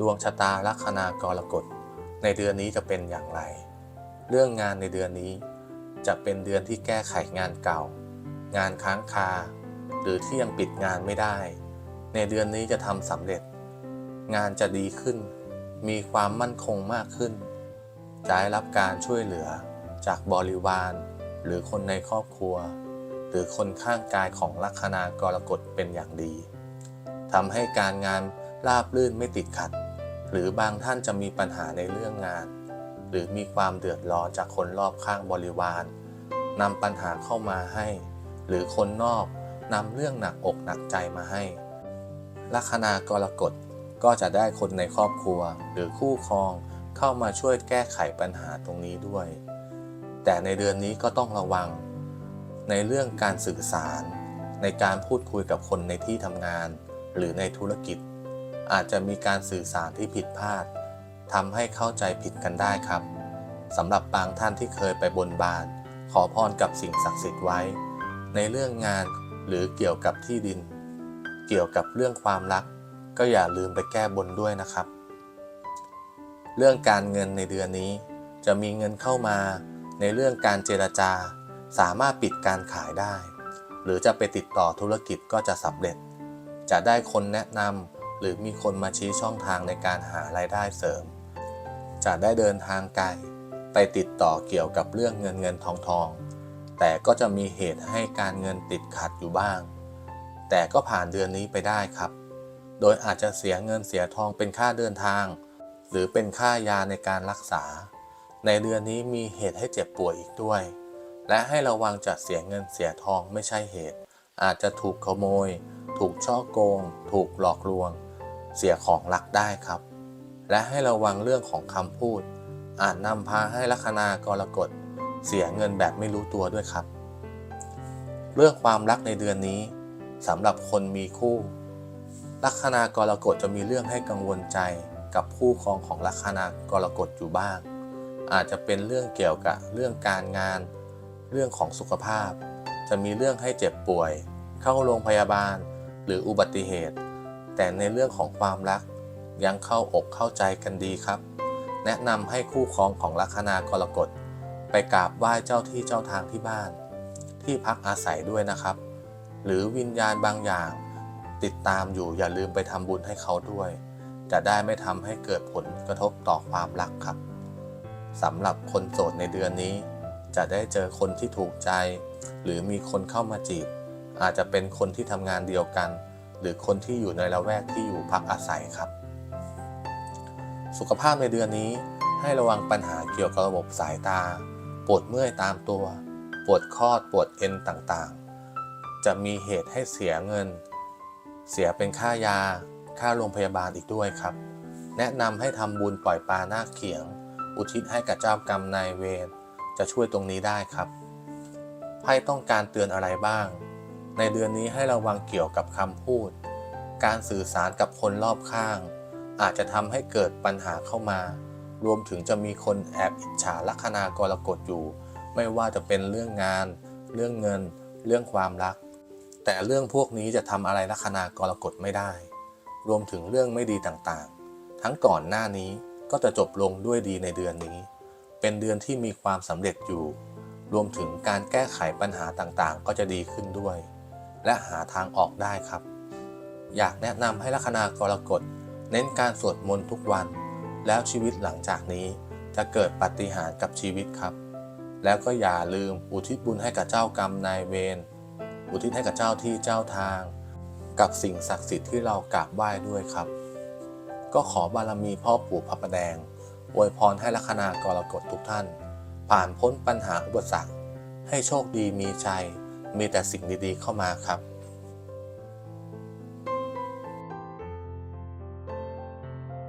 ดวงชะตาลัคนากรกฎในเดือนนี้จะเป็นอย่างไร เรื่องงานในเดือนนี้จะเป็นเดือนที่แก้ไขงานเก่า งานค้างคา หรือที่ยังปิดงานไม่ได้ ในเดือนนี้จะทำสำเร็จ งานจะดีขึ้น มีความมั่นคงมากขึ้น จะได้รับการช่วยเหลือจากบริวาร หรือคนในครอบครัว หรือคนข้างกายของลัคนากรกฎเป็นอย่างดีทำให้การงานราบรื่นไม่ติดขัด หรือบางท่านจะมีปัญหาในเรื่องงาน หรือมีความเดือดร้อนจากคนรอบข้างบริวารนำปัญหาเข้ามาให้ หรือคนนอกนำเรื่องหนักอกหนักใจมาให้ ลัคนากรกฎก็จะได้คนในครอบครัว หรือคู่ครองเข้ามาช่วยแก้ไขปัญหาตรงนี้ด้วย แต่ในเดือนนี้ก็ต้องระวัง ในเรื่องการสื่อสาร ในการพูดคุยกับคนในที่ทำงาน หรือในธุรกิจ อาจจะมีการสื่อสารที่ผิดพลาดทำให้เข้าใจผิดกันได้ครับสำหรับบางท่านที่เคยไปบนบาน ขอพรกับสิ่งศักดิ์สิทธิ์ไว้ ในเรื่องงานหรือเกี่ยวกับที่ดิน เกี่ยวกับเรื่องความรัก ก็อย่าลืมไปแก้บนด้วยนะครับ เรื่องการเงินในเดือนนี้ จะมีเงินเข้ามาในเรื่องการเจรจา สามารถปิดการขายได้ หรือจะไปติดต่อธุรกิจก็จะสำเร็จ จะได้คนแนะนำ หรือมีคนมาชี้ช่องทางในการหารายได้เสริม จะได้เดินทางไกลไปติดต่อเกี่ยวกับเรื่องเงินเงินทองทอง แต่ก็จะมีเหตุให้การเงินติดขัดอยู่บ้าง แต่ก็ผ่านเดือนนี้ไปได้ครับ โดยอาจจะเสียเงินเสียทองเป็นค่าเดินทาง หรือเป็นค่ายาในการรักษา ในเดือนนี้มีเหตุให้เจ็บป่วยอีกด้วย และให้ระวังจะเสียเงินเสียทองไม่ใช่เหตุ อาจจะถูกขโมย ถูกช่อโกง ถูกหลอกลวง เสียของรักได้ครับ และให้ระวังเรื่องของคำพูด อาจนำพาให้ลัคนากรกฎเสียเงินแบบไม่รู้ตัวด้วยครับ เรื่องความรักในเดือนนี้สำหรับคนมีคู่ ลัคนากรกฎจะมีเรื่องให้กังวลใจกับคู่ครองของลัคนากรกฎอยู่บ้าง อาจจะเป็นเรื่องเกี่ยวกับเรื่องการงาน เรื่องของสุขภาพ จะมีเรื่องให้เจ็บป่วย เข้าโรงพยาบาล หรืออุบัติเหตุ แต่ในเรื่องของความรักยังเข้าอกเข้าใจกันดีครับ แนะนำให้คู่ครองของลัคนากรกฎ ไปกราบไหว้เจ้าที่เจ้าทางที่บ้าน ที่พักอาศัยด้วยนะครับ หรือวิญญาณบางอย่าง ติดตามอยู่อย่าลืมไปทำบุญให้เขาด้วย จะได้ไม่ทำให้เกิดผลกระทบต่อความรักครับสำหรับคนโสดในเดือนนี้ จะได้เจอคนที่ถูกใจ หรือมีคนเข้ามาจีบ อาจจะเป็นคนที่ทำงานเดียวกัน หรือคนที่อยู่ในละแวกที่อยู่พักอาศัยครับ สุขภาพในเดือนนี้ให้ระวังปัญหาเกี่ยวกับระบบสายตา ปวดเมื่อยตามตัว ปวดข้อปวดเอ็นต่างๆ จะมีเหตุให้เสียเงิน เสียเป็นค่ายา ค่าโรงพยาบาลอีกด้วยครับ แนะนำให้ทำบุญปล่อยปลาหน้าเขียง อุทิศให้กับเจ้ากรรมนายเวรจะช่วยตรงนี้ได้ครับไพ่ต้องการเตือนอะไรบ้าง ในเดือนนี้ให้ระวังเกี่ยวกับคำพูด การสื่อสารกับคนรอบข้าง อาจจะทำให้เกิดปัญหาเข้ามา รวมถึงจะมีคนแอบอิจฉาลัคนากรกฎอยู่ ไม่ว่าจะเป็นเรื่องงาน เรื่องเงิน เรื่องความรัก แต่เรื่องพวกนี้จะทำอะไรลัคนากรกฎไม่ได้ รวมถึงเรื่องไม่ดีต่างๆ ทั้งก่อนหน้านี้ก็จะจบลงด้วยดีในเดือนนี้ เป็นเดือนที่มีความสำเร็จอยู่ รวมถึงการแก้ไขปัญหาต่างๆ ก็จะดีขึ้นด้วย และหาทางออกได้ครับ อยากแนะนำให้ลัคนากรกฎเน้นการสวดมนต์ทุกวัน แล้วชีวิตหลังจากนี้จะเกิดปาฏิหาริย์กับชีวิตครับ แล้วก็อย่าลืมอุทิศบุญให้กับเจ้ากรรมนายเวรอุทิศให้กับเจ้าที่เจ้าทาง กับสิ่งศักดิ์สิทธิ์ที่เรากราบไหว้ด้วยครับ ก็ขอบารมีพ่อปู่พระประแดงอวยพรให้ลัคนากรกฎทุกท่าน ผ่านพ้นปัญหาอุปสรรค ให้โชคดีมีชัย มีแต่สิ่งดีๆเข้ามาครับ